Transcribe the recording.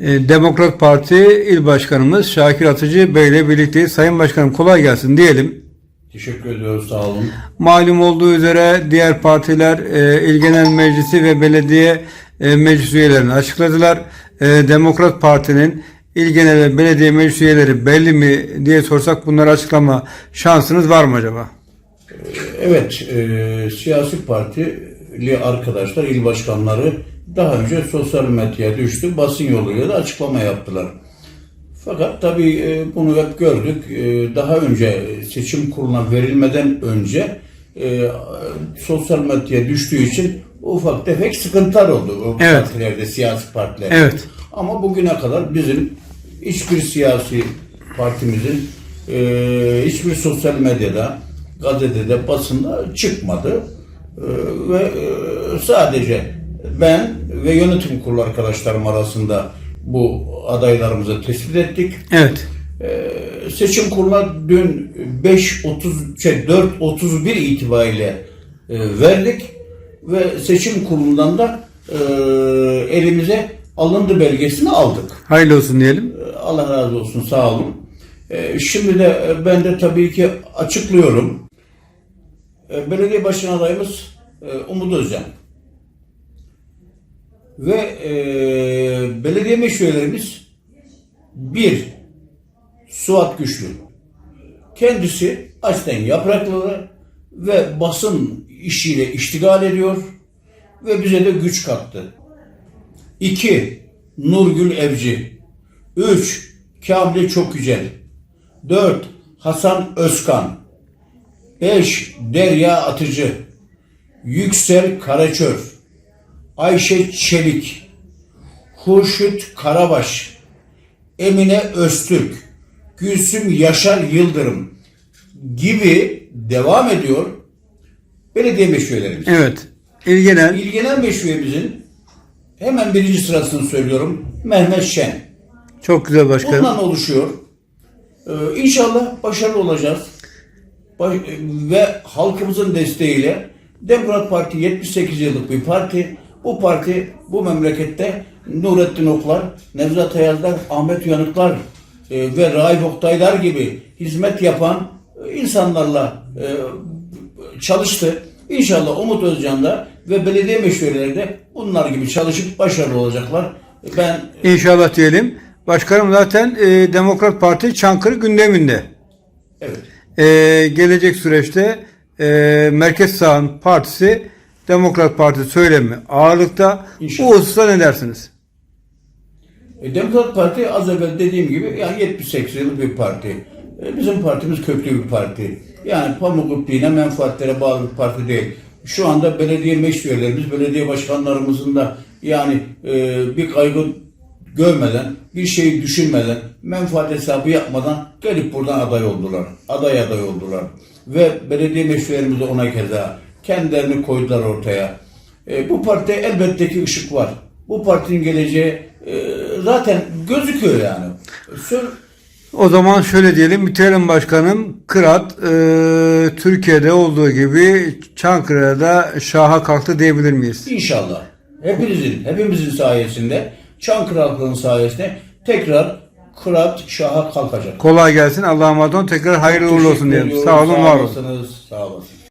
E, Demokrat Parti İl Başkanımız Şakir Atıcı Bey ile birlikteyiz. Sayın Başkanım kolay gelsin diyelim. Teşekkür ediyoruz sağ olun. Malum olduğu üzere diğer partiler e, İl Genel Meclisi ve belediye e, meclis üyelerini açıkladılar. Demokrat Parti'nin İl Genel ve belediye meclis üyeleri belli mi diye sorsak bunları açıklama şansınız var mı acaba? Evet, e, siyasi partili arkadaşlar, il başkanları daha önce sosyal medyaya düştü, basın yoluyla da açıklama yaptılar. Fakat tabii e, bunu hep gördük. E, daha önce seçim kuruluna verilmeden önce e, sosyal medyaya düştüğü için ufak tefek sıkıntılar oldu o Evet. partilerde, siyasi partilerde. Evet. Ama bugüne kadar bizim hiçbir siyasi partimizin hiçbir sosyal medyada, gazetede, basında çıkmadı. Ve sadece ben ve yönetim kurulu arkadaşlarım arasında bu adaylarımızı tespit ettik. Evet. E, seçim kuruluna dün 5.30 şey 4.31 itibariyle e, verdik ve seçim kurulundan da e, elimize alındı belgesini aldık. Hayırlı olsun diyelim. Allah razı olsun sağ olun. E, şimdi de e, ben de tabii ki açıklıyorum. E, belediye başkan adayımız e, Umut Özcan. Ve e, belediye meşruyelerimiz bir Suat Güçlü. Kendisi açten yaprakları ve basın işiyle iştigal ediyor ve bize de güç kattı. 2. Nurgül Evci 3. Kamil Çok Güzel 4. Hasan Özkan 5. Derya Atıcı Yüksel Karaçör Ayşe Çelik Hurşit Karabaş Emine Öztürk Gülsüm Yaşar Yıldırım gibi devam ediyor belediye meşruyelerimiz. Evet. İl Genel. İl Genel Meşruiyemizin hemen birinci sırasını söylüyorum. Mehmet Şen. Çok güzel başkanım. Bundan oluşuyor. Ee, inşallah başarılı olacağız. Baş- ve halkımızın desteğiyle Demokrat Parti 78 yıllık bir parti. Bu parti bu memlekette Nurettin Oklar, Nevzat Ayazlar, Ahmet Uyanıklar e, ve Raif Oktaylar gibi hizmet yapan e, insanlarla e, çalıştı. İnşallah Umut Özcan'da ve belediye meşruyeleri de bunlar gibi çalışıp başarılı olacaklar. Ben İnşallah diyelim. Başkanım zaten e, Demokrat Parti Çankırı gündeminde. evet E, gelecek süreçte e, Merkez Sağ'ın partisi Demokrat Parti söylemi ağırlıkta. İnşallah. Bu hususta ne dersiniz? E, Demokrat Parti az evvel dediğim gibi yani 78 yıllık bir parti. E, Bizim partimiz köklü bir parti. Yani pamuk ipliğine menfaatlere bağlı bir parti değil. Şu anda belediye meclis üyelerimiz, belediye başkanlarımızın da yani e, bir kaygı görmeden, bir şeyi düşünmeden, menfaat hesabı yapmadan gelip buradan aday oldular. Aday aday oldular. Ve belediye meclis üyelerimiz de ona keza kendilerini koydular ortaya. E, bu partide elbette ki ışık var. Bu partinin geleceği e, zaten gözüküyor yani. Sö- O zaman şöyle diyelim, bitirelim başkanım. Kırat e, Türkiye'de olduğu gibi Çankırı'da da şaha kalktı diyebilir miyiz? İnşallah hepinizin, hepimizin sayesinde, Çankırı halkının sayesinde tekrar Kırat Şah'a kalkacak. Kolay gelsin. Allah'a emanet olun. Tekrar hayırlı uğurlu olsun diyelim. Sağ olun, var olun. olasınız, Sağ olasınız.